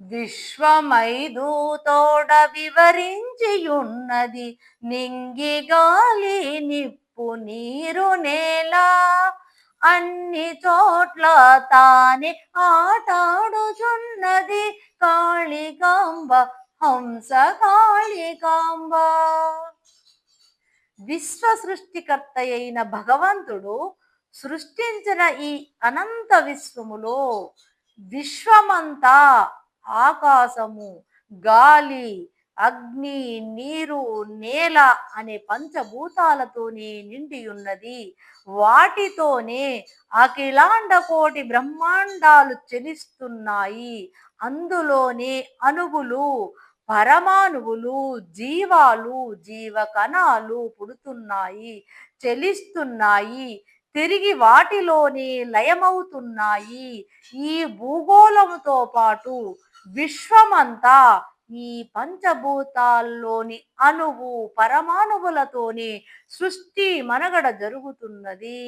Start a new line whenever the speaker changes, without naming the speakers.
విశ్వమైదూతోడ వివరించియున్నది నింగి గాలి నిప్పు నీరు నేల. అన్ని చోట్ల తానే ఆటాడుచున్నది కాళికాంబ హంస కాళికాంబ విశ్వ సృష్టికర్త అయిన భగవంతుడు సృష్టించిన ఈ అనంత విశ్వములో విశ్వమంతా ఆకాశము గాలి అగ్ని నీరు నేల అనే పంచభూతాలతోనే నిండి ఉన్నది వాటితోనే అఖిలాండ కోటి బ్రహ్మాండాలు చెలిస్తున్నాయి. అందులోనే అణువులు పరమాణువులు జీవాలు జీవ కణాలు పుడుతున్నాయి చెలిస్తున్నాయి. తిరిగి వాటిలోని లయమవుతున్నాయి. ఈ భూగోళముతో పాటు విశ్వమంతా ఈ పంచభూతాల్లోని అణువు పరమాణువులతోనే సృష్టి మనగడ జరుగుతున్నది.